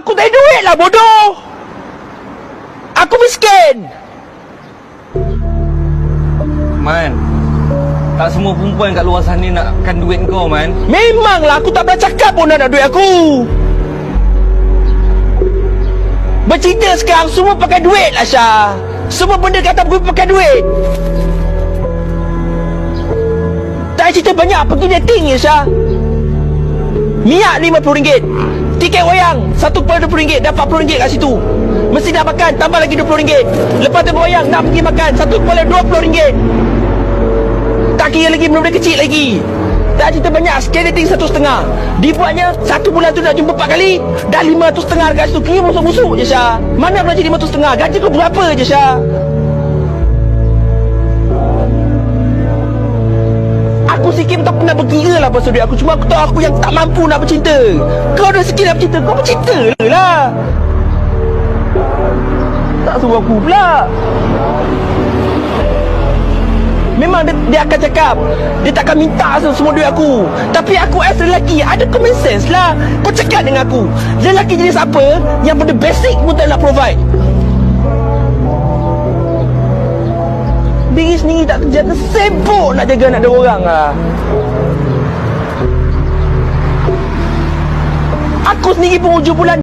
Aku tak ada duit lah bodoh. Aku miskin. Man Tak semua perempuan kat luar sana nakkan duit kau man. Memanglah aku tak pernah cakap pun nak duit aku. Bercerita sekarang semua pakai duit lah Syah. Semua benda kata aku pakai duit? Tak cerita banyak pergi dating je Syah. Miak RM50 Tiket wayang Satu kepala RM20 Dapat RM40 kat situ. Mesti nak makan Tambah lagi RM20 Lepas tu wayang Nak pergi makan Satu kepala RM20 Tak kira lagi Benda-benda kecil lagi. Tak cerita banyak Sekali dating satu setengah. Dibuatnya Satu bulan tu nak jumpa empat kali Dah lima setengah kat situ. Kira musuh-musuh je Syah. Mana belanja lima ratus setengah? Gaji kau berapa je Syah Sikit tak pernah berkira lah pasal duit aku Cuma aku tahu aku yang tak mampu nak bercinta. Kau ada sikit nak bercinta Kau bercinta lah. Tak suruh aku pula. Memang dia, dia akan cakap Dia takkan minta se- semua duit aku. Tapi aku as lelaki Ada common sense lah. Kau cakap dengan aku Lelaki jenis apa Yang benda basic pun tak nak provide sendiri tak kerja Tersebut nak jaga anak dia orang lah Aku sendiri pun hujung bulan